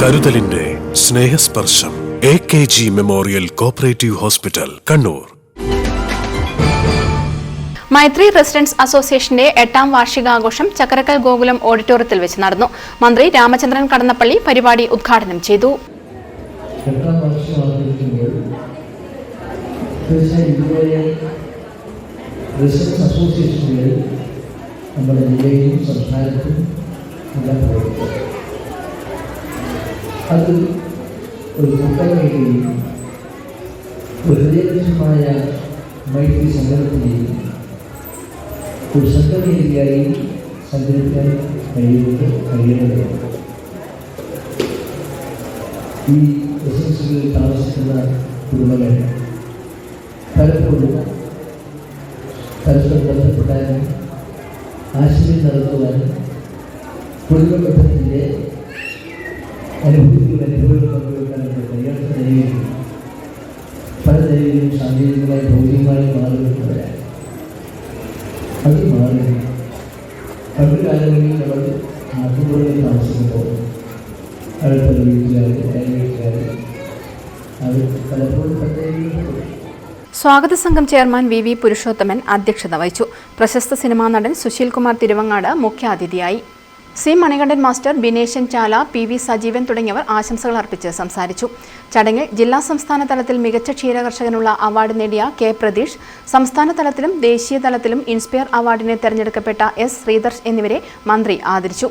കരുതലിന്റെ Snehasparsham A K G memorial cooperative hospital Kannur. Maithri residents അസോസിയേഷന്റെ എട്ടാം വാർഷികാഘോഷം ചക്കരക്കൽ ഗോകുലം ഓഡിറ്റോറിയത്തിൽ വെച്ച് നടന്നു. മന്ത്രി രാമചന്ദ്രൻ കടന്നപ്പള്ളി പരിപാടി ഉദ്ഘാടനം ചെയ്തു. നമ്മുടെ ജില്ലയിലും സംസ്ഥാനത്തും അത് ഒരു കൂട്ടമേഖലയും ഒരു ഹൃദയലക്ഷ്യമായ മൈത്രി സംഘടനത്തിലെയും ഒരു സംഘടനയായി സഞ്ചരിക്കാൻ കഴിയുന്നത് കഴിയുന്നതാണ് ഈ ബിസിനസ്സുകളിൽ താമസിക്കുന്ന കുടുംബങ്ങൾ പലപ്പോഴും പരസ്പരം ബന്ധപ്പെടാനും ആശയം നടത്തുവാനും കുടുംബബന്ധത്തിന്റെ ഭൗതികമായി പലപ്പോഴും സ്വാഗത സംഘം ചെയർമാൻ വി വി പുരുഷോത്തമൻ അധ്യക്ഷത വഹിച്ചു. പ്രശസ്ത സിനിമാ നടൻ സുശീൽ കുമാർ തിരുവങ്ങാട് മുഖ്യാതിഥിയായി. C Manikandan master Bineshan Chala P V Sajeevan തുടങ്ങിയവർ ആശംസകൾ അർപ്പിച്ച് സംസാരിച്ചു. ചടങ്ങിൽ ജില്ലാ സംസ്ഥാന തലത്തിൽ മികച്ച ക്ഷീരകർഷകനുള്ള അവാർഡ് നേടിയ കെ പ്രതീഷ് സംസ്ഥാന തലത്തിലും ദേശീയ തലത്തിലും ഇൻസ്പയർ അവാർഡിനെ തെരഞ്ഞെടുക്കപ്പെട്ട എസ് ശ്രീധർഷ് എന്നിവരെ മന്ത്രി ആദരിച്ചു.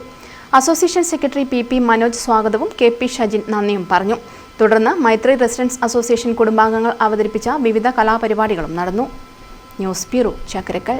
Association secretary P P Manoj സ്വാഗതവും കെ പി ഷജിൻ നന്ദിയും പറഞ്ഞു. തുടർന്ന് മൈത്രി റെസിഡൻസ് അസോസിയേഷൻ കുടുംബാംഗങ്ങൾ അവതരിപ്പിച്ച വിവിധ കലാപരിപാടികളും നടന്നു. News bureau Chakkarakkal.